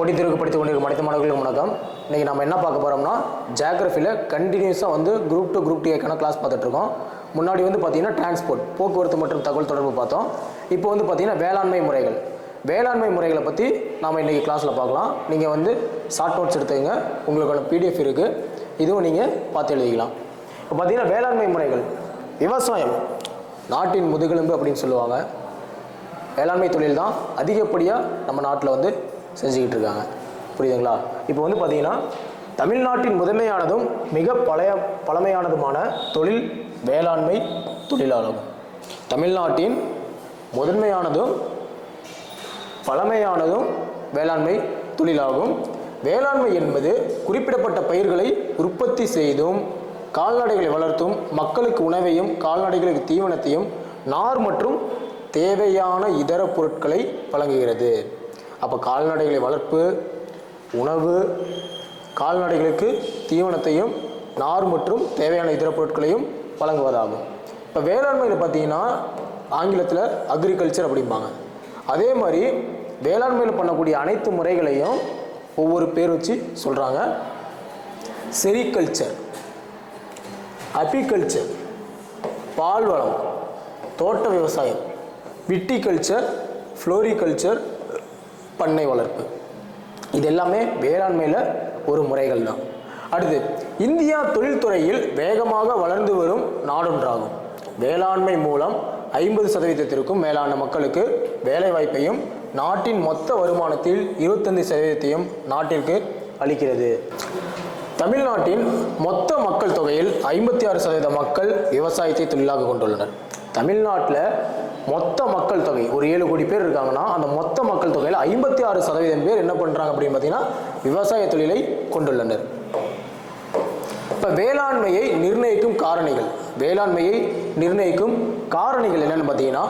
போட்டித் தேர்வுக்கு படித்துக் கொண்டிருக்கும் அனைத்து மாணவர்களுக்கும் வணக்கம். இன்றைக்கி நம்ம என்ன பார்க்க போகிறோம்னா ஜியாகிரஃபியில் கண்டினியூஸாக வந்து குரூப் டு குரூப் டிஏக்கான கிளாஸ் பார்த்துட்ருக்கோம் முன்னாடி வந்து பார்த்தீங்கன்னா டிரான்ஸ்போர்ட் போக்குவரத்து மற்றும் தகவல் தொடர்பு பார்த்தோம். இப்போ வந்து பார்த்திங்கன்னா வேளாண்மை முறைகள். வேளாண்மை முறைகளை பற்றி நாம் இன்றைக்கி கிளாஸில் பார்க்கலாம். நீங்கள் வந்து ஷார்ட் நோட்ஸ் எடுத்துக்கங்க. உங்களுக்கான பிடிஎஃப் இருக்குது இதுவும் நீங்கள் பார்த்து எழுதிக்கலாம். இப்போ பார்த்தீங்கன்னா வேளாண்மை முறைகள். விவசாயம் நாட்டின் முதுகெலும்பு அப்படின்னு சொல்லுவாங்க. வேளாண்மை தொழில் தான் அதிகப்படியாக நம்ம நாட்டில் வந்து செஞ்சுக்கிட்டு இருக்காங்க புரியுதுங்களா? இப்போ வந்து பார்த்தீங்கன்னா தமிழ்நாட்டின் முதன்மையானதும் மிக பழைய பழமையானதுமான தொழில் வேளாண்மை தொழிலாகும் தமிழ்நாட்டின் முதன்மையானதும் பழமையானதும் வேளாண்மை தொழிலாகும் வேளாண்மை என்பது குறிப்பிடப்பட்ட பயிர்களை உற்பத்தி செய்தும் கால்நடைகளை வளர்த்தும் மக்களுக்கு உணவையும் கால்நடைகளுக்கு தீவனத்தையும் நார் மற்றும் தேவையான இதர பொருட்களை வழங்குகிறது. அப்போ கால்நடைகளை வளர்ப்பு உணவு கால்நடைகளுக்கு தீவனத்தையும் நார் மற்றும் தேவையான இதர பொருட்களையும் வழங்குவதாகும். இப்போ வேளாண்மையில் பார்த்தீங்கன்னா ஆங்கிலத்தில் அக்ரிகல்ச்சர் அப்படிம்பாங்க. அதே மாதிரி வேளாண்மையில் பண்ணக்கூடிய அனைத்து முறைகளையும் ஒவ்வொரு பேர் வச்சு சொல்கிறாங்க செரிகல்ச்சர் அபிகல்ச்சர் பால்வளம் தோட்ட விவசாயம் விட்டிகல்ச்சர் ஃப்ளோரிகல்ச்சர் பண்ணை வளர்ப்பு. இது எல்லாமே வேளாண்மையில் ஒரு முறைகள் தான். அடுத்து இந்தியா தொழில்துறையில் வேகமாக வளர்ந்து வரும் நாடொன்றாகும். வேளாண்மை மூலம் ஐம்பது சதவீதத்திற்கும் மேலான மக்களுக்கு வேலைவாய்ப்பையும் நாட்டின் மொத்த வருமானத்தில் இருபத்தஞ்சு சதவீதத்தையும் நாட்டிற்கு அளிக்கிறது. தமிழ்நாட்டின் மொத்த மக்கள் தொகையில் ஐம்பத்தி ஆறு சதவீத மக்கள் விவசாயத்தை தொழிலாக கொண்டுள்ளனர். தமிழ்நாட்டில் மொத்த மக்கள் தொகை. ஒரு ஏழு கோடி பேர் இருக்காங்கன்னா அந்த மொத்த மக்கள் தொகையில் ஐம்பத்தி ஆறு சதவீதம் பேர் என்ன பண்ணுறாங்க அப்படின்னு பார்த்தீங்கன்னா விவசாய தொழிலை கொண்டுள்ளனர். இப்போ வேளாண்மையை நிர்ணயிக்கும் காரணிகள். வேளாண்மையை நிர்ணயிக்கும் காரணிகள் என்னென்னு பார்த்தீங்கன்னா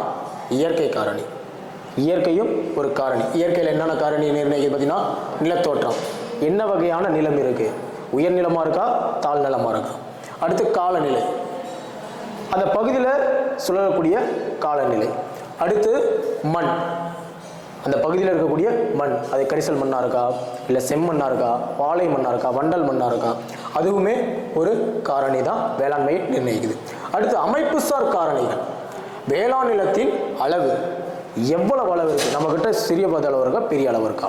இயற்கை காரணி. இயற்கையும் ஒரு காரணி. இயற்கையில் என்னென்ன காரணி நிர்ணயிக்குது பார்த்தீங்கன்னா நிலத்தோற்றம். என்ன வகையான நிலம் இருக்குது உயர்நிலமாக இருக்கா? தாழ்நிலமாக இருக்கா? அடுத்து காலநிலை. அந்த பகுதியில் சுழலக்கூடிய காலநிலை. அடுத்து மண். அந்த பகுதியில் இருக்கக்கூடிய மண். அது கரிசல் மண்ணாக இருக்கா? இல்லை செம்மண்ணாக இருக்கா? பாலை மண்ணாக இருக்கா? வண்டல் மண்ணாக இருக்கா? அதுவுமே ஒரு காரணி தான் வேளாண்மையை நிர்ணயிக்குது. அடுத்து அமைப்புசார் காரணிகள். வேளாண் நிலத்தின் அளவு எவ்வளவு அளவு இருக்குது நம்மக்கிட்ட சிறிய பத அளவு இருக்கா? பெரிய அளவு இருக்கா?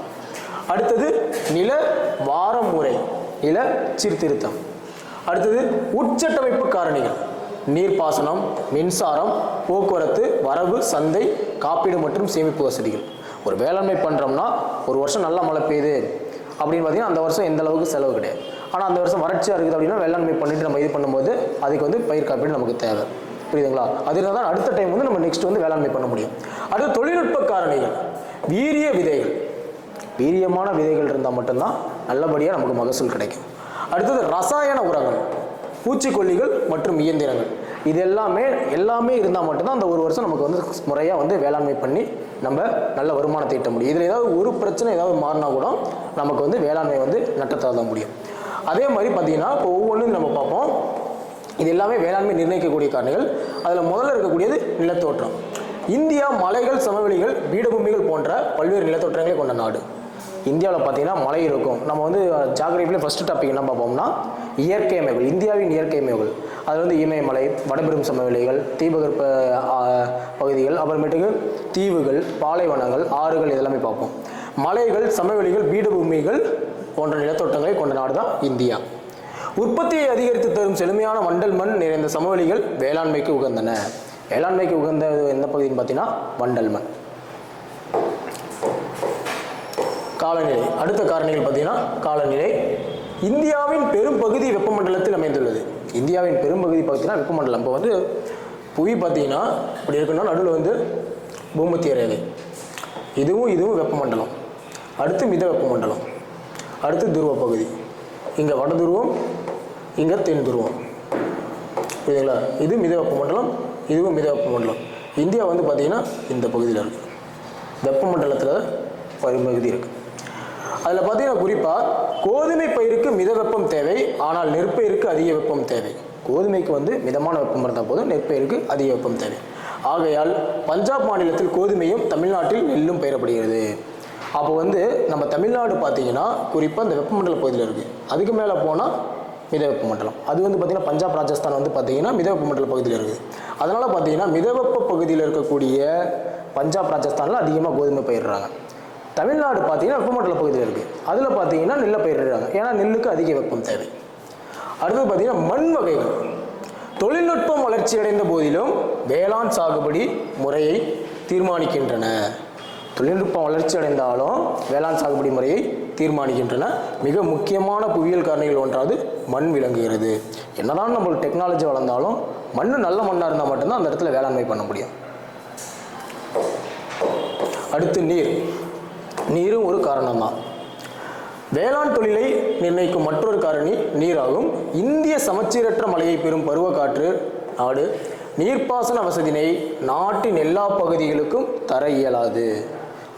அடுத்தது நில வார முறை நில சீர்திருத்தம். அடுத்தது உட்சட்டமைப்பு காரணிகள். நீர்ப்பாசனம் மின்சாரம் போக்குவரத்து வரவு சந்தை காப்பீடு மற்றும் சேமிப்பு வசதிகள். ஒரு வேளாண்மை பண்ணுறோம்னா ஒரு வருஷம் நல்லா மழை பெய்யுது அப்படின்னு பார்த்தீங்கன்னா அந்த வருஷம் எந்த அளவுக்கு செலவு கிடையாது. ஆனால் அந்த வருஷம் வறட்சியாக இருக்குது அப்படின்னா வேளாண்மை பண்ணிட்டு நம்ம இது பண்ணும்போது அதுக்கு வந்து பயிர் காப்பீடு நமக்கு தேவை. புரியுதுங்களா? அது இருந்தால் தான் அடுத்த டைம் வந்து நம்ம நெக்ஸ்ட் வந்து வேளாண்மை பண்ண முடியும். அடுத்து தொழில்நுட்ப காரணிகள். வீரிய விதைகள். வீரியமான விதைகள் இருந்தால் மட்டும்தான் நல்லபடியாக நமக்கு மகசூல் கிடைக்கும். அடுத்தது ரசாயன உரங்கள். பூச்சிக்கொல்லிகள் மற்றும் இயந்திரங்கள். இது எல்லாமே எல்லாமே இருந்தால் மட்டும்தான் அந்த ஒரு வருஷம் நமக்கு வந்து முறையாக வந்து வேளாண்மை பண்ணி நம்ம நல்ல வருமானத்தை ஈட்ட முடியும். இதில் ஏதாவது ஒரு பிரச்சனை ஏதாவது மாறினா கூட நமக்கு வந்து வேளாண்மை வந்து நட்டத்தாக தான் முடியும். அதே மாதிரி பார்த்தீங்கன்னா இப்போ ஒவ்வொன்றும் நம்ம பார்ப்போம். இது எல்லாமே வேளாண்மை நிர்ணயிக்கக்கூடிய காரணிகள். அதில் முதல்ல இருக்கக்கூடியது நிலத்தோற்றம். இந்தியா மலைகள் சமவெளிகள் பீடபூமிகள் போன்ற பல்வேறு நிலத்தோற்றங்களை கொண்ட நாடு. இந்தியாவில் பார்த்தீங்கன்னா மலை இருக்கும். நம்ம வந்து ஜாகிரபியில் ஃபஸ்ட்டு டாபிக் என்ன பார்ப்போம்னா இயற்கை அமைப்புகள் இந்தியாவின் இயற்கை அமைப்புகள் அது வந்து இமயமலை வடபெரும் சமவெளிகள் தீபகற்ப பகுதிகள் அப்புறமேட்டுக்கு தீவுகள் பாலைவனங்கள் ஆறுகள் இதெல்லாமே பார்ப்போம். மலைகள் சமவெளிகள் பீடபூமிகள் போன்ற நிலத்தோட்டங்களை கொண்ட நாடு தான் இந்தியா. உற்பத்தியை அதிகரித்து தரும் செழுமையான வண்டல் மண் நிறைந்த சமவெளிகள் வேளாண்மைக்கு உகந்தன. வேளாண்மைக்கு உகந்த எந்த பகுதின்னு பார்த்தீங்கன்னா வண்டல் மண். காலநிலை. அடுத்த காரணிகள் பார்த்தீங்கன்னா காலநிலை. இந்தியாவின் பெரும்பகுதி வெப்பமண்டலத்தில் அமைந்துள்ளது. இந்தியாவின் பெரும்பகுதி பார்த்தீங்கன்னா வெப்பமண்டலம். இப்போ வந்து புவி பார்த்தீங்கன்னா இப்படி இருக்குன்னா நடுவில் வந்து பூமத்திய ரேகை இதுவும் இதுவும் வெப்பமண்டலம். அடுத்து மித வெப்பமண்டலம். அடுத்து துருவ பகுதி. இங்கே வட துருவம் இங்கே தென் துருவம். புரியுதுங்களா? இது மித வெப்பமண்டலம் இதுவும் மித வெப்பமண்டலம். இந்தியா வந்து பார்த்திங்கன்னா இந்த பகுதியில் இருக்குது வெப்பமண்டலத்தில் பகுதி இருக்குது அதில் பார்த்தீங்கன்னா குறிப்பாக கோதுமை பயிருக்கு மித வெப்பம் தேவை ஆனால் நெற்பயிருக்கு அதிக வெப்பம் தேவை. கோதுமைக்கு வந்து மிதமான வெப்பம் இருந்தால் போதும் நெற்பயிருக்கு அதிக வெப்பம் தேவை. ஆகையால் பஞ்சாப் மாநிலத்தில் கோதுமையும் தமிழ்நாட்டில் நெல்லும் பயிரப்படுகிறது. அப்போ வந்து நம்ம தமிழ்நாடு பார்த்தீங்கன்னா குறிப்பாக இந்த வெப்பமண்டல பகுதியில் இருக்குது அதுக்கு மேலே போனால் மித வெப்பமண்டலம். அது வந்து பார்த்திங்கன்னா பஞ்சாப் ராஜஸ்தான் வந்து பார்த்திங்கன்னா மித வெப்பமண்டல பகுதியில் இருக்குது அதனால் பார்த்தீங்கன்னா மிதவெப்ப பகுதியில் இருக்கக்கூடிய பஞ்சாப் ராஜஸ்தானில் அதிகமாக கோதுமை பயிரிடுறாங்க தமிழ்நாடு பார்த்தீங்கன்னா வெப்பமண்டல பகுதியில் இருக்குது அதில் பார்த்தீங்கன்னா நெல்லை பயிரிடுறாங்க. ஏன்னா நெல்லுக்கு அதிக வெப்பம் தேவை. அடுத்தது பார்த்தீங்கன்னா மண் வகைகள். தொழில்நுட்பம் வளர்ச்சி அடைந்த போதிலும் வேளாண் சாகுபடி முறையை தீர்மானிக்கின்றன. தொழில்நுட்பம் வளர்ச்சி அடைந்தாலும் வேளாண் சாகுபடி முறையை தீர்மானிக்கின்றன. மிக முக்கியமான புவியியல் காரணிகள் ஒன்றாவது மண் விளங்குகிறது. என்னதான் நம்மளுக்கு டெக்னாலஜி வளர்ந்தாலும் மண் நல்ல மண்ணாக இருந்தால் மட்டும்தான் அந்த இடத்துல வேளாண்மை பண்ண முடியும். அடுத்து நீர். நீரும் ஒரு காரணம்தான் வேளாண் தொழிலை நிர்ணயிக்கும் மற்றொரு காரணி நீராகும். இந்திய சமச்சீரற்ற மழையை பெறும் பருவக்காற்று நாடு நீர்ப்பாசன வசதியினை நாட்டின் எல்லா பகுதிகளுக்கும் தர இயலாது.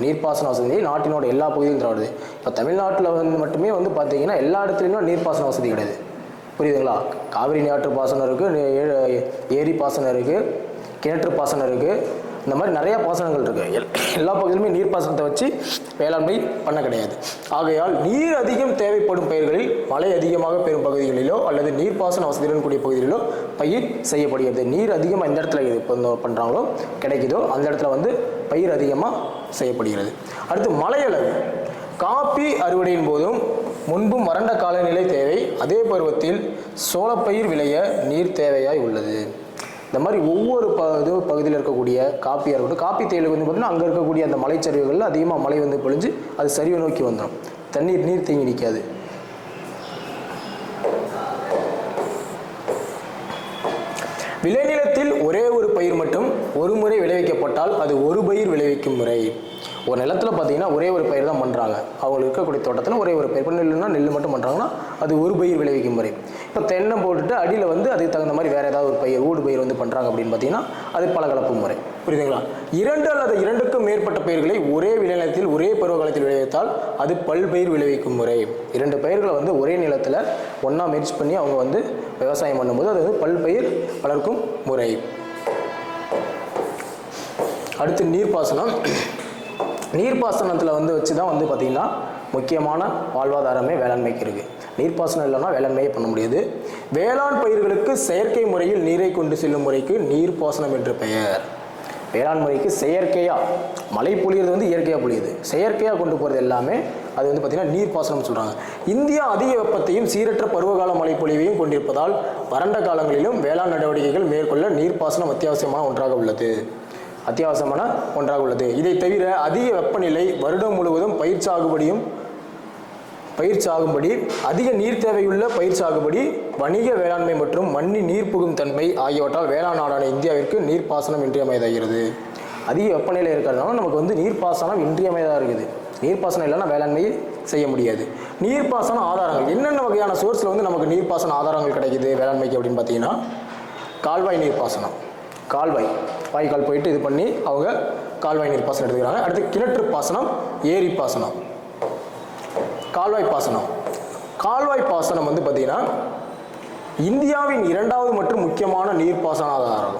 நீர்ப்பாசன வசதியை நாட்டினோட எல்லா பகுதியிலும் தராது இப்போ தமிழ்நாட்டில் வந்து மட்டுமே வந்து பார்த்தீங்கன்னா எல்லா இடத்துலையுமே நீர்ப்பாசன வசதி கிடையாது. புரியுதுங்களா? காவிரி நீராற்று பாசனம் இருக்குது ஏரி பாசனம் இருக்குது கிணற்று பாசனம் இருக்குது இந்த மாதிரி நிறைய பாசனங்கள் இருக்குது எல்லா பகுதியிலுமே நீர் பாசனத்தை வச்சு வேளாண்மை பண்ண கிடையாது. ஆகையால் நீர் அதிகம் தேவைப்படும் பயிர்களில் மழை அதிகமாக பெறும் பகுதிகளிலோ அல்லது நீர்ப்பாசன வசதியுடன் கூடிய பகுதிகளிலோ பயிர் செய்யப்படுகிறது. நீர் அதிகமாக எந்த இடத்துல இது பண்ணுறாங்களோ கிடைக்குதோ அந்த இடத்துல வந்து பயிர் அதிகமாக செய்யப்படுகிறது. அடுத்து மழையளவு காப்பி அறுவடையின் போதும் முன்பும் வறண்ட காலநிலை தேவை. அதே பருவத்தில் சோளப்பயிர் விளைய நீர் தேவையாய் உள்ளது. இந்த மாதிரி ஒவ்வொரு ப இது பகுதியில் இருக்கக்கூடிய காப்பியாக இருக்கட்டும் காப்பி தேயிலை வந்து பார்த்தீங்கன்னா அங்கே இருக்கக்கூடிய அந்த மலைச்சரிவுகளில் அதிகமாக மழை வந்து பொழிஞ்சு அது சரிவை நோக்கி வந்துடும் தண்ணீர் நீர் தேங்கி நிற்காது விளைநிலத்தில் ஒரே ஒரு பயிர் மட்டும் ஒரு முறை விளைவிக்கப்பட்டால் அது ஒரு பயிர் விளைவிக்கும் முறை. ஒரு நிலத்தில் பார்த்தீங்கன்னா ஒரே ஒரு பயிர் தான் பண்ணுறாங்க அவங்களுக்கு இருக்கக்கூடிய தோட்டத்தில் ஒரே ஒரு பயிர். இப்போ நெல்லுனா நெல் மட்டும் பண்ணுறாங்கன்னா அது ஒரு பயிர் விளைவிக்கும் முறை. இப்போ தென்னை போட்டுட்டு அடியில் வந்து அதுக்கு தகுந்த மாதிரி வேறு ஏதாவது ஒரு பயிர் ஊடு பயிர் வந்து பண்ணுறாங்க அப்படின்னு பார்த்தீங்கன்னா அது பலகலப்பு முறை. புரியுதுங்களா? இரண்டு அல்லது இரண்டுக்கும் மேற்பட்ட பயிர்களை ஒரே விளைநிலத்தில் ஒரே பருவகாலத்தில் விளைவித்தால் அது பல்பயிர் விளைவிக்கும் முறை. இரண்டு பயிர்களை வந்து ஒரே நிலத்தில் ஒன்றா மிக்ஸ் பண்ணி அவங்க வந்து விவசாயம் பண்ணும்போது அது வந்து பல்பயிர் வளர்க்கும் முறை. அடுத்து நீர்ப்பாசனம். நீர்ப்பாசனத்தில் வந்து வச்சு தான் வந்து பார்த்திங்கன்னா முக்கியமான வாழ்வாதாரமே வேளாண்மைக்கு இருக்குது நீர்ப்பாசனம் இல்லைன்னா வேளாண்மையே பண்ண முடியாது. வேளாண் பயிர்களுக்கு செயற்கை முறையில் நீரை கொண்டு செல்லும் முறைக்கு நீர்ப்பாசனம் என்று பெயர். வேளாண் முறைக்கு செயற்கையாக மழை பொழியிறது வந்து இயற்கையாக பொழியுது. செயற்கையாக கொண்டு போகிறது எல்லாமே அது வந்து பார்த்திங்கன்னா நீர்ப்பாசனம்னு சொல்கிறாங்க இந்தியா அதிக வெப்பத்தையும் சீரற்ற பருவகால மழை பொழிவையும் கொண்டிருப்பதால் வறண்ட காலங்களிலும் வேளாண் நடவடிக்கைகள் மேற்கொள்ள நீர்ப்பாசனம் அத்தியாவசியமான ஒன்றாக உள்ளது. அத்தியாவசியமான ஒன்றாக உள்ளது. இதை தவிர அதிக வெப்பநிலை வருடம் முழுவதும் பயிர் சாகுபடியும் பயிர் சாகுபடி அதிக நீர் தேவையுள்ள பயிர் சாகுபடி வணிக வேளாண்மை மற்றும் மண்ணின் நீர் புகும் தன்மை ஆகியவற்றால் வேளாண் நாடான இந்தியாவிற்கு நீர்ப்பாசனம் இன்றியமையதாகிறது அதிக வெப்பநிலை இருக்கிறதுனால நமக்கு வந்து நீர்ப்பாசனம் இன்றியமையதாக இருக்குது. நீர்ப்பாசனம் இல்லைன்னா வேளாண்மையை செய்ய முடியாது. நீர்ப்பாசன ஆதாரங்கள் என்னென்ன வகையான சோர்ஸில் வந்து நமக்கு நீர்ப்பாசன ஆதாரங்கள் கிடைக்குது வேளாண்மைக்கு அப்படின்னு பார்த்தீங்கன்னா கால்வாய் நீர்ப்பாசனம். கால்வாய். வாய்க்கால் போயிட்டு இது பண்ணி அவங்க கால்வாய் நீர் பாசனம் எடுத்துக்கிறாங்க. அடுத்து கிணற்று பாசனம் ஏரி பாசனம். கால்வாய் பாசனம். கால்வாய் பாசனம் வந்து பார்த்தீங்கன்னா இந்தியாவின் இரண்டாவது மற்றும் முக்கியமான நீர்ப்பாசன ஆதாரம்.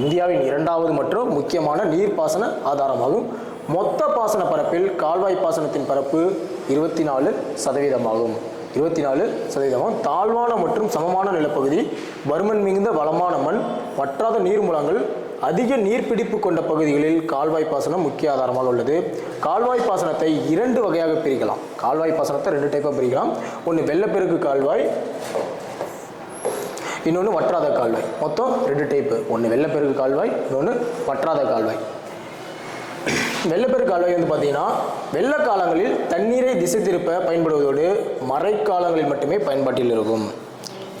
இந்தியாவின் இரண்டாவது மற்றும் முக்கியமான நீர்ப்பாசன ஆதாரமாகும். மொத்த பாசன பரப்பில் கால்வாய் பாசனத்தின் பரப்பு இருபத்தி நாலு சதவீதமாகும். இருபத்தி நாலு சதவீதமும் தாழ்வான மற்றும் சமமான நிலப்பகுதி வறுமன் மிகுந்த வளமான மண் வற்றாத நீர்மூலங்கள் அதிக நீர்பிடிப்பு கொண்ட பகுதிகளில் கால்வாய் பாசனம் முக்கிய ஆதாரமாக உள்ளது. கால்வாய் பாசனத்தை இரண்டு வகையாக பிரிக்கலாம். கால்வாய் பாசனத்தை ரெண்டு டைப்பாக பிரிக்கலாம். ஒன்று வெள்ளப்பெருக்கு கால்வாய் இன்னொன்று வற்றாத கால்வாய். மொத்தம் ரெண்டு டைப்பு ஒன்று வெள்ளப்பெருக்கு கால்வாய் இன்னொன்று வற்றாத கால்வாய். வெள்ளப்பெருக்கு கால்வாய் வந்து பார்த்தீங்கன்னா வெள்ள காலங்களில் தண்ணீரை திசை திருப்ப பயன்படுவதோடு மழைக்காலங்களில் மட்டுமே பயன்பாட்டில் இருக்கும்.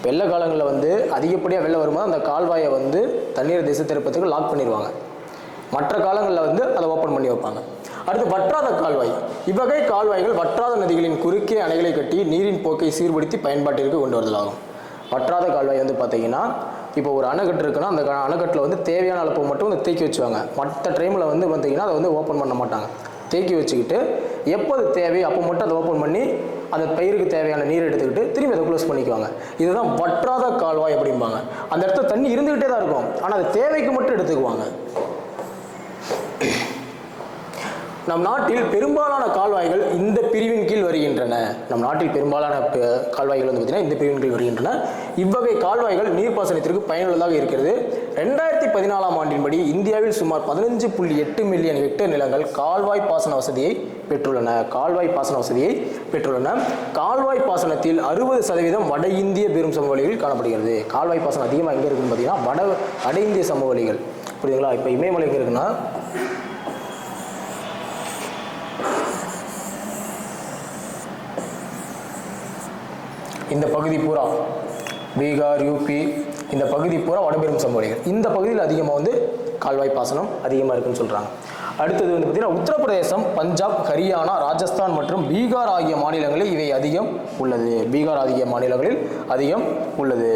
வெள்ள காலங்களில் வந்து அதிகப்படியாக வெள்ளம் வரும்போது அந்த கால்வாயை வந்து தண்ணீரை திசை திருப்பத்துக்கு லாக் பண்ணிடுவாங்க. மற்ற காலங்களில் வந்து அதை ஓப்பன் பண்ணி வைப்பாங்க. அடுத்து வற்றாத கால்வாய். இவ்வகை கால்வாய்கள் வற்றாத நதிகளின் குறுக்கே அணைகளை கட்டி நீரின் போக்கை சீர்படுத்தி பயன்பாட்டிற்கு கொண்டு வருதலாகும். வற்றாத கால்வாய் வந்து பார்த்தீங்கன்னா இப்போ ஒரு அணைக்கட்டு இருக்குன்னா அந்த க- அணைக்கட்டில் வந்து தேவையான அளப்பு மட்டும் வந்து தேக்கி வச்சுவாங்க. மற்ற டைமில் வந்து பார்த்திங்கன்னா அதை வந்து ஓப்பன் பண்ண மாட்டாங்க. தேக்கி வச்சுக்கிட்டு எப்போ அது தேவை அப்போ மட்டும் அதை ஓப்பன் பண்ணி அந்த பயிருக்கு தேவையான நீர் எடுத்துக்கிட்டு திரும்பி அதை க்ளோஸ் பண்ணிக்குவாங்க. இதுதான் வற்றாத கால்வாய் அப்படிம்பாங்க. அந்த இடத்துல தண்ணி இருந்துக்கிட்டே தான் இருக்கும். ஆனால் அது தேவைக்கு மட்டும் எடுத்துக்குவாங்க. நம் நாட்டில் பெரும்பாலான கால்வாய்கள் இந்த பிரிவின் கீழ் வருகின்றன. நம் நாட்டில் பெரும்பாலான கால்வாய்கள் வந்து பார்த்தீங்கன்னா இந்த பிரிவின் கீழ் வருகின்றன. இவ்வகை கால்வாய்கள் நீர்ப்பாசனத்திற்கு பயனுள்ளதாக இருக்கிறது. ரெண்டாயிரத்தி பதினாலாம் ஆண்டின்படி இந்தியாவில் சுமார் பதினஞ்சு புள்ளி எட்டு மில்லியன் ஹெக்டேர் நிலங்கள் கால்வாய் பாசன வசதியை பெற்றுள்ளன. கால்வாய் பாசன வசதியை பெற்றுள்ளன. கால்வாய் பாசனத்தில் அறுபது சதவீதம் வட இந்திய பெரும் சமவெளிகளில் காணப்படுகிறது. கால்வாய் பாசனம் அதிகமாக எங்கே இருக்குன்னு பார்த்தீங்கன்னா வட வட இந்திய சமவெளிகள். புரியுதுங்களா? இப்போ இமயமலை எங்கே இருக்குன்னா இந்த பகுதி பூரா பீகார் யூபி இந்த பகுதி பூரா வடபெரும் சமவெளிகள் இந்த பகுதியில் அதிகமாக வந்து கால்வாய் பாசனம் அதிகமாக இருக்குன்னு சொல்கிறாங்க அடுத்தது வந்து பார்த்திங்கன்னா உத்தரப்பிரதேசம் பஞ்சாப் ஹரியானா ராஜஸ்தான் மற்றும் பீகார் ஆகிய மாநிலங்களில் இவை அதிகம் உள்ளது. பீகார் ஆகிய மாநிலங்களில் அதிகம் உள்ளது.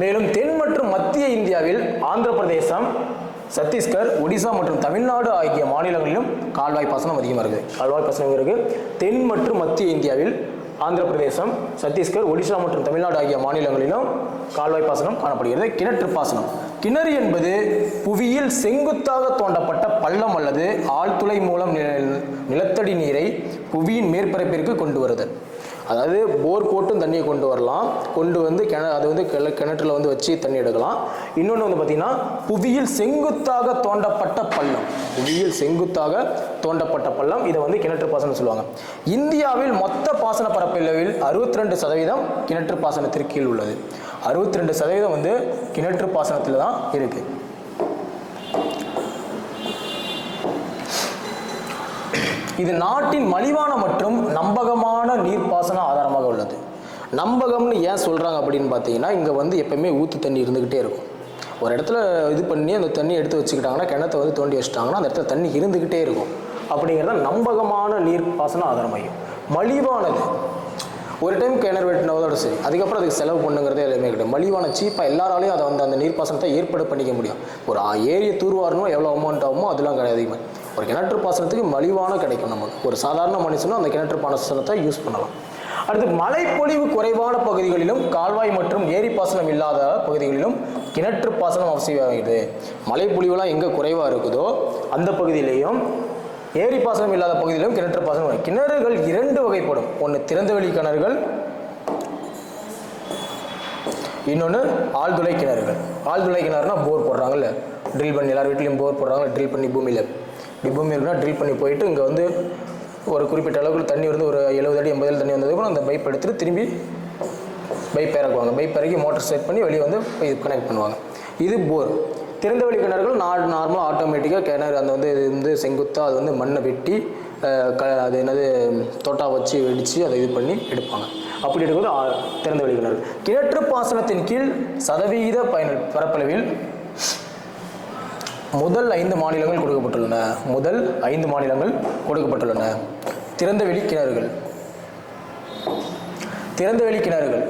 மேலும் தென் மற்றும் மத்திய இந்தியாவில் ஆந்திர பிரதேசம் சத்தீஸ்கர் ஒடிசா மற்றும் தமிழ்நாடு ஆகிய மாநிலங்களிலும் கால்வாய் பாசனம் அதிகமாக இருக்குது கால்வாய் பாசனம் இருக்குது தென் மற்றும் மத்திய இந்தியாவில் ஆந்திர பிரதேசம் சத்தீஸ்கர் ஒடிசா மற்றும் தமிழ்நாடு ஆகிய மாநிலங்களிலும் கால்வாய் பாசனம் காணப்படுகிறது. கிணற்று பாசனம். கிணறு என்பது புவியில் செங்குத்தாக தோண்டப்பட்ட பள்ளம் அல்லது ஆழ்துளை மூலம் நில- நிலத்தடி நீரை புவியின் மேற்பரப்பிற்கு கொண்டு வருதல். அதாவது போர் போட்டும் தண்ணியை கொண்டு வரலாம். கொண்டு வந்து கிண அது வந்து கிண கிணற்றில் வந்து வச்சு தண்ணி எடுக்கலாம். இன்னொன்று வந்து பார்த்திங்கன்னா புவியில் செங்குத்தாக தோண்டப்பட்ட பள்ளம். புவியில் செங்குத்தாக தோண்டப்பட்ட பள்ளம். இதை வந்து கிணற்று பாசனம் சொல்லுவாங்க. இந்தியாவில் மொத்த பாசன பரப்பளவில் அறுபத்தி ரெண்டு சதவீதம் கிணற்று பாசனத்திற்கு கீழ் உள்ளது. அறுபத்தி ரெண்டு சதவீதம் வந்து கிணற்று பாசனத்தில் தான் இருக்குது இது நாட்டின் மலிவான மற்றும் நம்பகமான நீர்ப்பாசன ஆதாரமாக உள்ளது. நம்பகம்னு ஏன் சொல்கிறாங்க அப்படின்னு பார்த்தீங்கன்னா இங்கே வந்து எப்பவுமே ஊற்று தண்ணி இருந்துக்கிட்டே இருக்கும். ஒரு இடத்துல இது பண்ணி அந்த தண்ணி எடுத்து வச்சுக்கிட்டாங்கன்னா கிணத்தை வந்து தோண்டி வச்சுட்டாங்கன்னா அந்த இடத்துல தண்ணி இருந்துக்கிட்டே இருக்கும். அப்படிங்கிறத நம்பகமான நீர்ப்பாசன ஆதார மையம். மலிவானது. ஒரு டைம் கிணறு வெட்டினதோட சரி அதுக்கப்புறம் அதுக்கு செலவு பண்ணுங்கிறதே எல்லாமே கிடையாது. மலிவான சீப்பாக எல்லாராலையும் அதை வந்து அந்த நீர்ப்பாசனத்தை ஏற்பாடு பண்ணிக்க முடியும். ஒரு ஏரியை தூர்வாரணும் எவ்வளோ அமௌண்ட் ஆகுமோ அதெல்லாம் கிடையாது அதிகமாக ஒரு கிணற்று பாசனத்துக்கு மலிவான கிடைக்கும் நமக்கு. ஒரு சாதாரண மனுஷனும் அந்த கிணற்று பாசனத்தை யூஸ் பண்ணலாம். அடுத்து மழைப்பொழிவு குறைவான பகுதிகளிலும் கால்வாய் மற்றும் ஏரி பாசனம் இல்லாத பகுதிகளிலும் கிணற்று பாசனம் அவசியமாகிறது. மழைப்பொழிவுலாம் எங்கே குறைவாக இருக்குதோ அந்த பகுதியிலையும் ஏரி பாசனம் இல்லாத பகுதியிலும் கிணற்று பாசனம் கிணறுகள் இரண்டு வகைப்படும். ஒன்று திறந்தவெளி கிணறுகள் இன்னொன்று ஆழ்துளை கிணறுகள். ஆழ்துளை கிணறுனா போர் போடுறாங்கல்ல. ட்ரில் பண்ணி எல்லார் வீட்லேயும் போர் போடுறாங்க ட்ரில் பண்ணி பூமியில் இப்படி பூமி இருக்குன்னா ட்ரில் பண்ணி போயிட்டு இங்கே வந்து ஒரு குறிப்பிட்ட அளவுக்கு தண்ணி வந்து ஒரு எழுபது அடி எண்பது அடி தண்ணி வந்ததுக்கப்புறம் அந்த பைப் எடுத்துகிட்டு திரும்பி பைப் இறக்குவாங்க. பைப் இறக்கி மோட்டர் செட் பண்ணி வெளியே வந்து இது கனெக்ட் பண்ணுவாங்க. இது போர் திறந்த திறந்தவெளி கிணறுகள் நா நார்மலாக ஆட்டோமேட்டிக்காக கிணறு அந்த வந்து இது வந்து செங்குத்தாக அது வந்து மண்ணை வெட்டி க அது என்னது தோட்டா வச்சு வெடித்து அதை இது பண்ணி எடுப்பாங்க. அப்படி எடுக்கும்போது திறந்த திறந்தவெளி கிணறு. கிணற்று பாசனத்தின் கீழ் சதவீத பயன் பரப்பளவில் முதல் ஐந்து மாநிலங்கள் கொடுக்கப்பட்டுள்ளன. முதல் ஐந்து மாநிலங்கள் கொடுக்கப்பட்டுள்ளன. திறந்தவெளி கிணறுகள். திறந்தவெளி கிணறுகள்.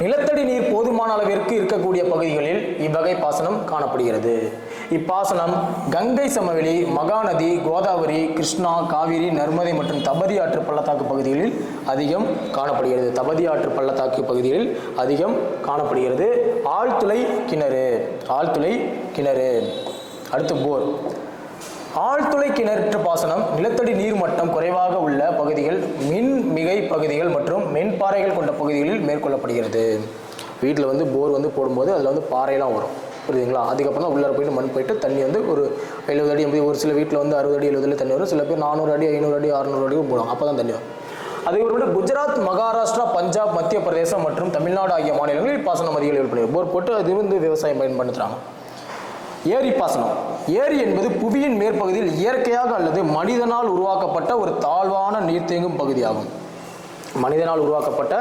நிலத்தடி நீர் போதுமான அளவிற்கு இருக்கக்கூடிய பகுதிகளில் இவ்வகை பாசனம் காணப்படுகிறது. இப்பாசனம் கங்கை சமவெளி மகாநதி கோதாவரி கிருஷ்ணா காவிரி நர்மதை மற்றும் தபதி ஆற்று பள்ளத்தாக்கு பகுதிகளில் அதிகம் காணப்படுகிறது. தபதி ஆற்று பள்ளத்தாக்கு பகுதிகளில் அதிகம் காணப்படுகிறது. ஆழ்துளை கிணறு ஆழ்துளை கிணறு. அடுத்து போர். ஆழ்துளை கிணற்று பாசனம் நிலத்தடி நீர் மட்டம் குறைவாக உள்ள பகுதிகள் மின் மிகை பகுதிகள் மற்றும் மென்பாறைகள் கொண்ட பகுதிகளில் மேற்கொள்ளப்படுகிறது. வீட்டில் வந்து போர் வந்து போடும்போது அதில் வந்து பாறையெல்லாம் வரும். புரியுதுங்களா? அதுக்கப்புறம் தான் உள்ளார போயிட்டு மண் போயிட்டு தண்ணி வந்து ஒரு எழுபது அடி எண்பது ஒரு சில வீட்டில் வந்து அறுபது அடி எழுபது அடி தண்ணி வரும். சில பேர் நானூறு அடி ஐநூறு அடி அறுநூறு அடி போடுவாங்க அப்போ தான் தண்ணி வரும். அதுக்கப்புறம் குஜராத் மகாராஷ்டிரா பஞ்சாப் மத்திய பிரதேசம் மற்றும் தமிழ்நாடு ஆகிய மாநிலங்களில் பாசனம் அதிகம் விற்பனை போர் போட்டு அது வந்து விவசாயம் பயன்படுத்துகிறாங்க ஏரி பாசனம். ஏரி என்பது புவியின் மேற்பகுதியில் இயற்கையாக அல்லது மனிதனால் உருவாக்கப்பட்ட ஒரு தாழ்வான நீர் தேங்கும் பகுதியாகும். மனிதனால் உருவாக்கப்பட்ட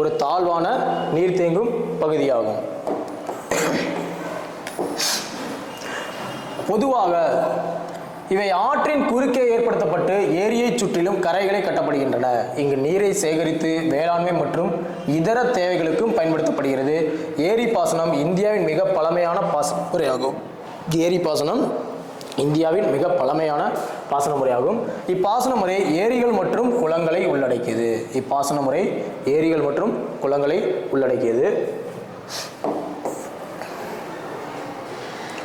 ஒரு தாழ்வான நீர் தேங்கும் பகுதியாகும். பொதுவாக இவை ஆற்றின் குறுக்கே ஏற்படுத்தப்பட்டு ஏரியைச் சுற்றிலும் கரைகளை கட்டப்படுகின்றன. இங்கு நீரை சேகரித்து வேளாண்மை மற்றும் இதர தேவைகளுக்கும் பயன்படுத்தப்படுகிறது. ஏரி பாசனம் இந்தியாவின் மிக பழமையான பாசன முறையாகும். ஏரி பாசனம் இந்தியாவின் மிக பழமையான பாசன முறையாகும். இப்பாசன முறை ஏரிகள் மற்றும் குளங்களை உள்ளடக்கியது. இப்பாசன முறை ஏரிகள் மற்றும் குளங்களை உள்ளடக்கியது.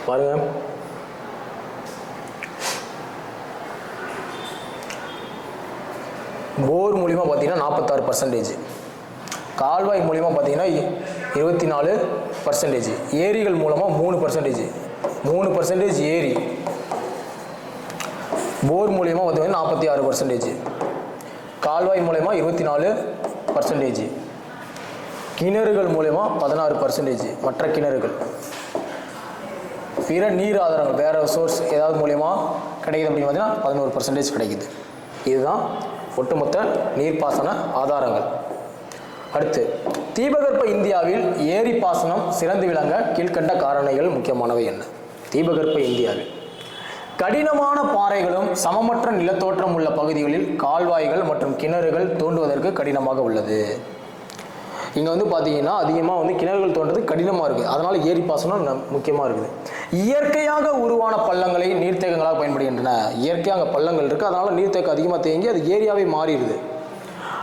பாருங்கள் போர் மூலிமா பார்த்தீங்கன்னா நாற்பத்தாறு பர்சன்டேஜ் கால்வாய் மூலிமா பார்த்தீங்கன்னா இருபத்தி நாலு பர்சன்டேஜ் ஏரிகள் மூலமாக மூணு பர்சன்டேஜ் மூணு பர்சன்டேஜ் ஏரி. போர் மூலிமா வந்து நாற்பத்தி ஆறு பர்சன்டேஜ் கால்வாய் மூலயமா இருபத்தி நாலு பர்சன்டேஜ் கிணறுகள் மூலயமா பதினாறு பர்சன்டேஜ் மற்ற கிணறுகள். பிற நீர் ஆதாரங்கள் வேறு சோர்ஸ் ஏதாவது மூலயமா கிடைக்குது அப்படின்னு பார்த்தீங்கன்னா பதினோரு பர்சன்டேஜ் கிடைக்குது. இதுதான் ஒட்டுமொத்த நீர்ப்பாசன ஆதாரங்கள். அடுத்து தீபகற்ப இந்தியாவில் ஏரி பாசனம் சிறந்து விளங்க கீழ்க்கண்ட காரணிகள் முக்கியமானவை என்ன? தீபகற்ப இந்தியாவில். கடினமான பாறைகளும் சமமற்ற நிலத்தோற்றம் உள்ள பகுதிகளில் கால்வாய்கள் மற்றும் கிணறுகள் தோண்டுவதற்கு கடினமாக உள்ளது. இங்கே வந்து பார்த்தீங்கன்னா அதிகமாக வந்து கிணறுகள் தோன்றது கடினமாக இருக்குது அதனால் ஏரி பாசனம் நம் முக்கியமாக இருக்குது. இயற்கையாக உருவான பள்ளங்களை நீர்த்தேக்கங்களாக பயன்படுகின்றன. இயற்கையாக பள்ளங்கள் இருக்குது அதனால் நீர்த்தேக்கம் அதிகமாக தேங்கி அது ஏரியாவே மாறிடுது.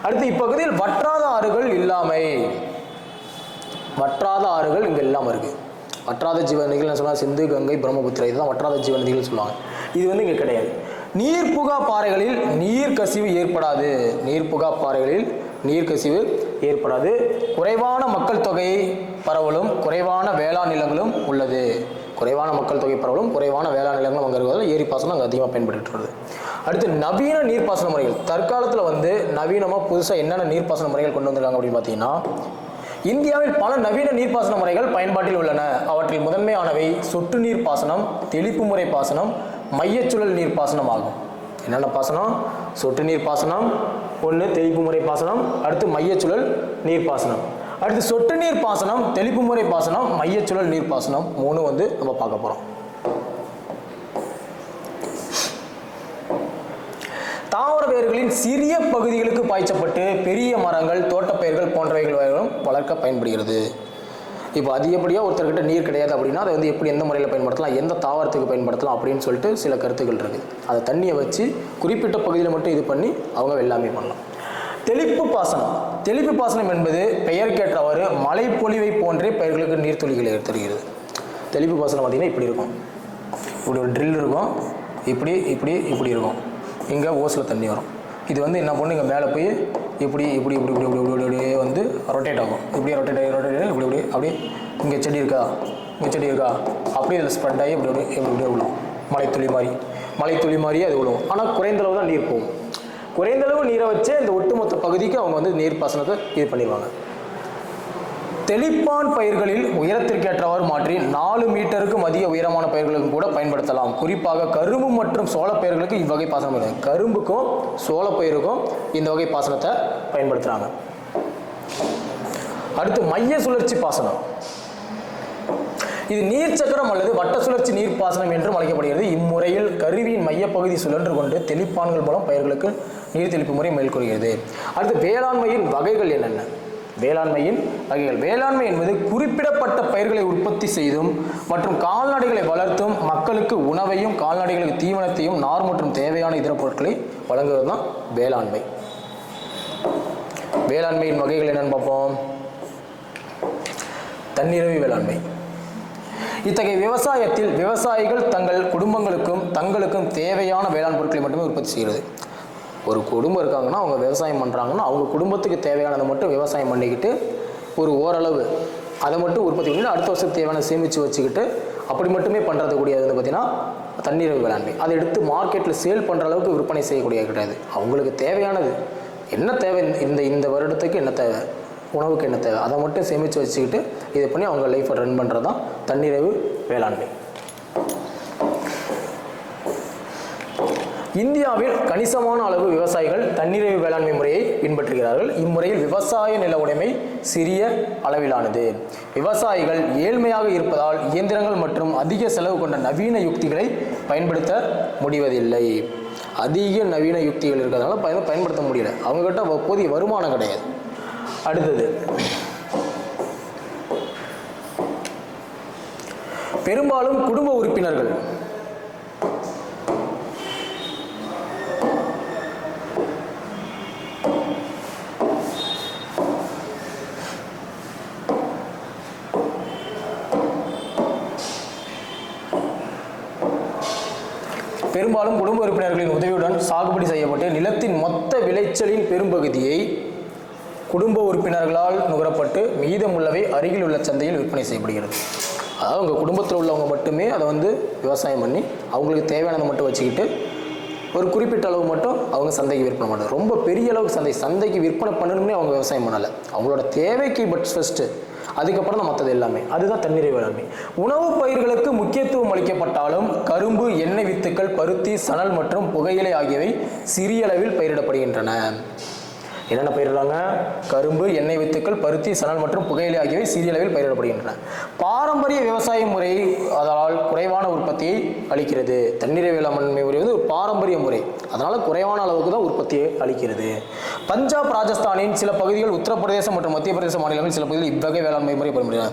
அடுத்து இப்பகுதியில் வற்றாத ஆறுகள் இல்லாமை. வற்றாத ஆறுகள் இங்கே இல்லாமல் இருக்குது வற்றாத ஜீவநதிகள் என்ன சொன்னால் சிந்து கங்கை பிரம்மபுத்திரா. இதுதான் வற்றாத ஜீவநதிகள் சொல்லுவாங்க. இது வந்து இங்கே கிடையாது. நீர்ப்புகா பாறைகளில் நீர் கசிவு ஏற்படாது. நீர்ப்புகா பாறைகளில் நீர்க்கசிவு ஏற்படாது. குறைவான மக்கள் தொகை பரவலும் குறைவான வேளாண் நிலங்களும் உள்ளது. குறைவான மக்கள் தொகை பரவலும் குறைவான வேளாண் நிலங்களும் அங்கே இருக்கிறதால ஏரி பாசனம் அங்கே அதிகமாக பயன்பட்டு வருது. அடுத்து நவீன நீர்ப்பாசன முறைகள். தற்காலத்தில் வந்து நவீனமாக புதுசாக என்னென்ன நீர்ப்பாசன முறைகள் கொண்டு வந்திருக்காங்க அப்படின்னு பார்த்தீங்கன்னா இந்தியாவில் பல நவீன நீர்ப்பாசன முறைகள் பயன்பாட்டில் உள்ளன. அவற்றில் முதன்மையானவை சொட்டு நீர் பாசனம் தெளிப்பு முறை பாசனம் மையச்சுழல் நீர் பாசனம் ஆகும். என்னென்ன பாசனம்? சொட்டு நீர் பாசனம் ஒன்று தெளிப்பு முறை பாசனம் அடுத்து மையச்சுழல் நீர் பாசனம். அடுத்து சொட்டு நீர் பாசனம் தெளிப்பு முறை பாசனம் மையச்சுழல் நீர் பாசனம் மூணு வந்து நம்ம பார்க்க போகிறோம் தாவர வேர்களின் சிறிய பகுதிகளுக்கு பாய்ச்சப்பட்டு பெரிய மரங்கள் தோட்டப்பயிர்கள் போன்றவைகள் வளர்க்க பயன்படுகிறது. இப்போ அதிகப்படியாக ஒருத்தர்கிட்ட நீர் கிடையாது அப்படின்னா அதை வந்து எப்படி எந்த முறையில் பயன்படுத்தலாம் எந்த தாவரத்துக்கு பயன்படுத்தலாம் அப்படின்னு சொல்லிட்டு சில கருத்துக்கள் இருக்குது. அதை தண்ணியை வச்சு குறிப்பிட்ட பகுதியில் மட்டும் இது பண்ணி அவங்க எல்லாமே பண்ணலாம். தெளிப்பு பாசனம். தெளிப்பு பாசனம் என்பது பெயருக்கேற்றவாறு மழைப்பொழிவை போன்றே பயிர்களுக்கு நீர்த்துளிகளை தருகிறது தெளிப்பு பாசனம் பார்த்திங்கன்னா இப்படி இருக்கும். இப்படி ஒரு ட்ரில் இருக்கும். இப்படி இப்படி இப்படி இருக்கும். இங்கே ஓசில் தண்ணி வரும். இது வந்து என்ன பண்ணும்? இங்கே மேலே போய் இப்படி இப்படி இப்படி இப்படி இப்படி இப்படி இப்படியே வந்து ரொட்டேட் ஆகும். இப்படியே ரொட்டேட் ஆகி ரொட்டேட் ஆகி இப்படி இப்படி அப்படியே இங்கே செடி இருக்கா? இங்கே செடி இருக்கா? அப்படியே இதில் ஸ்ப்ரெட் ஆகி இப்படி இப்படி இப்படி இப்படியே விழும் மலைத்துளி மாதிரி. மலைத்துளி மாதிரியே அது விழுவோம் ஆனால் குறைந்த அளவு தான் நீர் போகும். குறைந்த அளவு நீரை வச்சே இந்த ஒட்டுமொத்த பகுதிக்கு அவங்க வந்து நீர் பாசனத்தை இது பண்ணிடுவாங்க. தெளிப்பான் பயிர்களில் உயரத்திற்கேற்றவாறு மாற்றி நாலு மீட்டருக்கு மதிய உயரமான பயிர்களுக்கும் கூட பயன்படுத்தலாம். குறிப்பாக கரும்பு மற்றும் சோள பயிர்களுக்கு இவ்வகை பாசனம் இருக்கு. கரும்புக்கும் சோள பயிருக்கும் இந்த வகை பாசனத்தை பயன்படுத்துகிறாங்க அடுத்து மைய சுழற்சி பாசனம். இது நீர் சக்கரம் அல்லது வட்ட சுழற்சி நீர் பாசனம் என்றும் அழைக்கப்படுகிறது. இம்முறையில் கருவியின் மையப்பகுதி சுழன்று கொண்டு தெளிப்பான்கள் மூலம் பயிர்களுக்கு நீர் தெளிப்பு முறை மேற்கொள்கிறது. அடுத்து வேளாண்மையின் வகைகள் என்னென்ன? வேளாண்மையின் வகைகள். வேளாண்மை என்பது குறிப்பிடப்பட்ட பயிர்களை உற்பத்தி செய்தும் மற்றும் கால்நடைகளை வளர்த்தும் மக்களுக்கு உணவையும் கால்நடைகளுக்கு தீவனத்தையும் நார் மற்றும் தேவையான இதர பொருட்களை வழங்குவது தான் வேளாண்மை. வேளாண்மையின் வகைகள் என்னன்னு பார்ப்போம். தன்னிறைவு வேளாண்மை. இத்தகைய விவசாயத்தில் விவசாயிகள் தங்கள் குடும்பங்களுக்கும் தங்களுக்கும் தேவையான வேளாண் பொருட்களை மட்டுமே உற்பத்தி செய்கிறது. ஒரு குடும்பம் இருக்காங்கன்னா அவங்க விவசாயம் பண்ணுறாங்கன்னா அவங்க குடும்பத்துக்கு தேவையானதை மட்டும் விவசாயம் பண்ணிக்கிட்டு ஒரு ஓரளவு அதை மட்டும் உற்பத்தி பண்ணி அடுத்த வருஷத்துக்கு தேவையான சேமித்து வச்சுக்கிட்டு அப்படி மட்டுமே பண்ணுறது கூடியது வந்து பார்த்திங்கன்னா தண்ணீர் வேளாண்மை. அதை எடுத்து மார்க்கெட்டில் சேல் பண்ணுற அளவுக்கு விற்பனை செய்யக்கூடிய கிடையாது அவங்களுக்கு தேவையானது. என்ன தேவை? இந்த இந்த வருடத்துக்கு என்ன தேவை? உணவுக்கு என்ன தேவை? அதை மட்டும் சேமித்து வச்சுக்கிட்டு இதை பண்ணி அவங்க லைஃப்பை ரன் பண்ணுறது தான் தன்னிறைவு வேளாண்மை. இந்தியாவில் கணிசமான அளவு விவசாயிகள் தன்னிறைவு வேளாண்மை முறையை பின்பற்றுகிறார்கள். இம்முறையில் விவசாய நில உடைமை சிறிய அளவிலானது. விவசாயிகள் ஏழ்மையாக இருப்பதால் இயந்திரங்கள் மற்றும் அதிக செலவு கொண்ட நவீன யுக்திகளை பயன்படுத்த முடிவதில்லை. அதிக நவீன யுக்திகள் இருக்கிறதுனால பயன் பயன்படுத்த முடியல. அவங்ககிட்ட வ- போதிய வருமானம் கிடையாது. அடுத்தது. பெரும்பாலும் குடும்ப உறுப்பினர்கள் பெரும்பாலும் குடும்ப உறுப்பினர்களின் உதவியுடன் சாகுபடி செய்யப்பட்டு நிலத்தின் மொத்த விளைச்சலின் பெரும்பகுதியை குடும்ப உறுப்பினர்களால் நுகரப்பட்டு மீதமுள்ளவை அருகில் உள்ள சந்தையில் விற்பனை செய்யப்படுகிறது. அதாவது உங்கள் குடும்பத்தில் உள்ளவங்க மட்டுமே அதை வந்து விவசாயம் பண்ணி அவங்களுக்கு தேவையானதை மட்டும் வச்சுக்கிட்டு ஒரு குறிப்பிட்ட அளவு மட்டும் அவங்க சந்தைக்கு விற்பனை பண்ணாங்க ரொம்ப பெரிய அளவுக்கு சந்தை சந்தைக்கு விற்பனை பண்ணணும்னே அவங்க விவசாயம் பண்ணலை. அவங்களோட தேவைக்கு பட் ஃபஸ்ட்டு அதுக்கப்புறம் தான் மற்றது எல்லாமே. அதுதான் தண்ணீரை வேளாண்மை. உணவுப் பயிர்களுக்கு முக்கியத்துவம் அளிக்கப்பட்டாலும் கரும்பு எண்ணெய் வித்துக்கள் பருத்தி சணல் மற்றும் புகையிலை ஆகியவை சிறிய அளவில் பயிரிடப்படுகின்றன. என்னென்ன பயிரிடுறாங்க கரும்பு எண்ணெய் வித்துக்கள் பருத்தி சணல் மற்றும் புகையிலை ஆகியவை சிறிய அளவில் பயிரிடப்படுகின்றன. பாரம்பரிய விவசாய முறை அதனால் குறைவான உற்பத்தியை அளிக்கிறது. தண்ணீரை வேளாண்மை முறை வந்து ஒரு பாரம்பரிய முறை. அதனால் குறைவான அளவுக்கு தான் உற்பத்தியை அளிக்கிறது. பஞ்சாப் ராஜஸ்தானின் சில பகுதிகள் உத்தரப்பிரதேசம் மற்றும் மத்திய பிரதேச மாநிலங்களில் சில பகுதிகள் இவ்வகை வேளாண்மை முறை பயன்படுகிறாங்க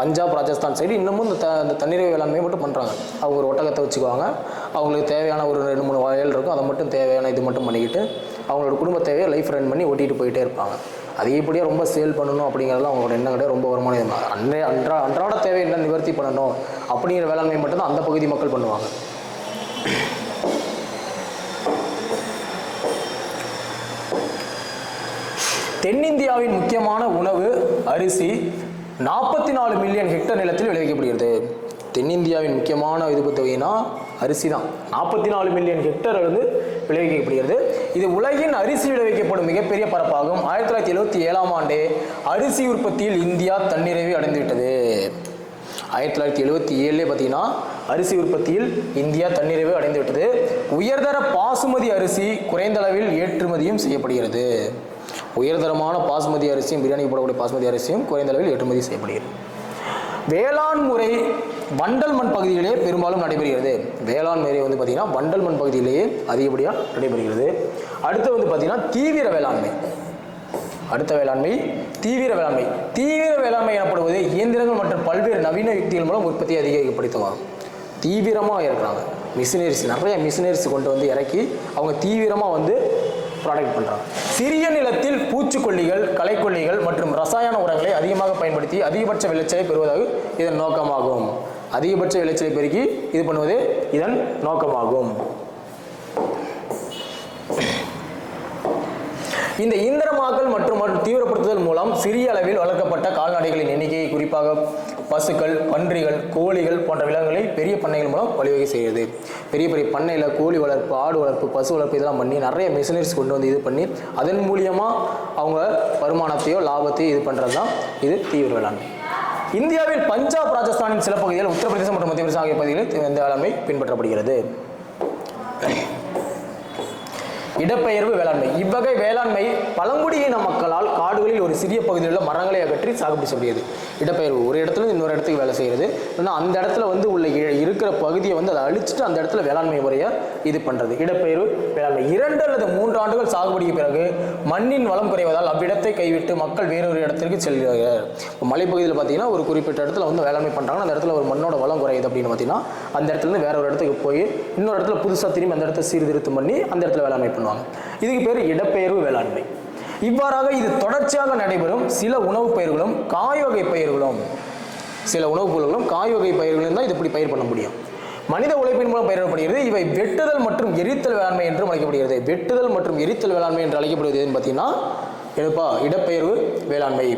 பஞ்சாப் ராஜஸ்தான் சைடு இன்னமும் இந்த த தண்ணீரை வேளாண்மை மட்டும் பண்ணுறாங்க அவங்க ஒரு ஒட்டகத்தை வச்சுக்குவாங்க. அவங்களுக்கு தேவையான ஒரு ரெண்டு மூணு வயல் இருக்கும். அதை மட்டும் தேவையான இது மட்டும் பண்ணிக்கிட்டு அவங்களோட குடும்பத்தையே லைஃப் ரன் பண்ணி ஓட்டிகிட்டு போயிட்டே இருப்பாங்க. அதிகப்படியாக ரொம்ப சேல் பண்ணணும் அப்படிங்கிறது அவங்களோட எண்ணம் கிடையாது ரொம்ப வருமானம் இது. அன்றைய அன்றா அன்றாட தேவை என்ன நிவர்த்தி பண்ணணும் அப்படிங்கிற வேளாண்மை மட்டும்தான் அந்த பகுதி மக்கள் பண்ணுவாங்க. தென்னிந்தியாவின் முக்கியமான உணவு அரிசி நாற்பத்தி நாலு மில்லியன் ஹெக்டர் நிலத்தில் விளைவிக்கப்படுகிறது. தென்னிந்தியாவின் முக்கியமான இது தொகைனா அரிசி தான் நாற்பத்தி நாலு மில்லியன் ஹெக்டர் வந்து விளைவிக்கப்படுகிறது. இது உலகின் அரிசி விளைவிக்கப்படும் மிகப்பெரிய பரப்பாகும். ஆயிரத்தி தொள்ளாயிரத்தி எழுபத்தி ஏழாம் ஆண்டே அரிசி உற்பத்தியில் இந்தியா தன்னிறைவை அடைந்துவிட்டது. ஆயிரத்தி தொள்ளாயிரத்தி எழுபத்தி ஏழுலேயே பார்த்தீங்கன்னா அரிசி உற்பத்தியில் இந்தியா தன்னிறைவு அடைந்துவிட்டது. உயர்தர பாசுமதி அரிசி குறைந்த அளவில் ஏற்றுமதியும் செய்யப்படுகிறது. உயர்தரமான பாசுமதி அரிசியும் பிரியாணிக்கு போடக்கூடிய பாசுமதி அரிசியும் குறைந்த அளவில் ஏற்றுமதி செய்யப்படுகிறது. வேளாண் முறை வண்டல் மண் பகுதியிலேயே பெரும்பாலும் நடைபெறுகிறது. வேளாண் முறை வந்து பார்த்தீங்கன்னா வண்டல் மண் பகுதியிலேயே அதிகப்படியாக நடைபெறுகிறது. அடுத்து வந்து பார்த்தீங்கன்னா தீவிர வேளாண்மை. அடுத்த வேளாண்மை தீவிர வேளாண்மை. தீவிர வேளாண்மை எனப்படுவது இயந்திரங்கள் மற்றும் பல்வேறு நவீன யுக்திகள் மூலம் உற்பத்தியை அதிகப்படுத்துவாங்க தீவிரமாக இருக்கிறாங்க மிஷினரிஸ் நிறைய மிஷினரிஸ் கொண்டு வந்து இறக்கி அவங்க தீவிரமாக வந்து ப்ராடக்ட் பண்ணுறாங்க சிறிய நிலத்தில் பூச்சிக்கொல்லிகள் களைக்கொல்லிகள் மற்றும் ரசாயன உரங்களை அதிகமாக பயன்படுத்தி அதிகபட்ச விளைச்சலை பெறுவதாக இதன் நோக்கமாகும். அதிகபட்ச விளைச்சலை பெருக்கி இது பண்ணுவது இதன் நோக்கமாகும். இந்த இயந்திரமாக்கல் மற்றும் மற்றும் தீவிரப்படுத்துதல் மூலம் சிறிய அளவில் வளர்க்கப்பட்ட கால்நடைகளின் எண்ணிக்கையை குறிப்பாக பசுக்கள் பன்றிகள் கோழிகள் போன்ற விலங்குகளை பெரிய பண்ணைகள் மூலம் வழிவகை செய்கிறது. பெரிய பெரிய பண்ணையில் கோழி வளர்ப்பு ஆடு வளர்ப்பு பசு வளர்ப்பு இதெல்லாம் பண்ணி நிறைய மிஷினரிஸ் கொண்டு வந்து இது பண்ணி அதன் மூலியமாக அவங்க வருமானத்தையோ லாபத்தையோ இது பண்ணுறது தான் இது தீவிர வேளாண்மை. இந்தியாவில் பஞ்சாப் ராஜஸ்தானின் சில பகுதிகள் உத்தரப்பிரதேசம் மற்றும் மத்திய பிரதேசம் ஆகிய பகுதிகளில் இந்த பின்பற்றப்படுகிறது. இடப்பெயர்வு வேளாண்மை. இவ்வகை வேளாண்மை பழங்குடியின மக்களால் காடுகளில் ஒரு சிறிய பகுதியில் உள்ள மரங்களை அகற்றி சாகுபடி செய்யப்படுகிறது இடப்பெயர்வு. ஒரு இடத்துல இன்னொரு இடத்துக்கு வேலை செய்கிறது ஆனால் அந்த இடத்துல வந்து உள்ள இ- இருக்கிற பகுதியை வந்து அதை அழிச்சிட்டு அந்த இடத்துல வேளாண்மை முறையை இது பண்ணுறது இடப்பெயர்வு வேளாண்மை. இரண்டு அல்லது மூன்று ஆண்டுகள் சாகுபடிக்கு பிறகு மண்ணின் வளம் குறைவதால் அவ்விடத்தை கைவிட்டு மக்கள் வேறொரு இடத்திற்கு செல்கிறார்கள். இப்போ மலைப்பகுதியில் பார்த்தீங்கன்னா ஒரு குறிப்பிட்ட இடத்துல வந்து வேளாண்மை பண்ணுறாங்கன்னா அந்த இடத்துல ஒரு மண்ணோட வளம் குறையுது அப்படின்னு பார்த்தீங்கன்னா அந்த இடத்துல இருந்து வேற ஒரு இடத்துக்கு போய் இன்னொரு இடத்துல புதுசாக திரும்பி அந்த இடத்த சீர்திருத்தம் பண்ணி அந்த இடத்துல வேளாண்மை பண்ணுறாங்க பண்ணுவாங்க. இதுக்கு பேர் இடப்பெயர்வு வேளாண்மை. இவ்வாறாக இது தொடர்ச்சியாக நடைபெறும் சில உணவுப் பயிர்களும் காய் வகை பயிர்களும். சில உணவுப் பொருள்களும் காய் வகை பயிர்களும் தான் இது இப்படி பயிர் பண்ண முடியும். மனித உழைப்பின் மூலம் பயிரிடப்படுகிறது. இவை வெட்டுதல் மற்றும் எரித்தல் வேளாண்மை என்றும் அழைக்கப்படுகிறது. வெட்டுதல் மற்றும் எரித்தல் வேளாண்மை என்று அழைக்கப்படுவது எதுன்னு பார்த்தீங்கன்னா எழுப்பா இடப்பெயர்வு வேளாண்மை.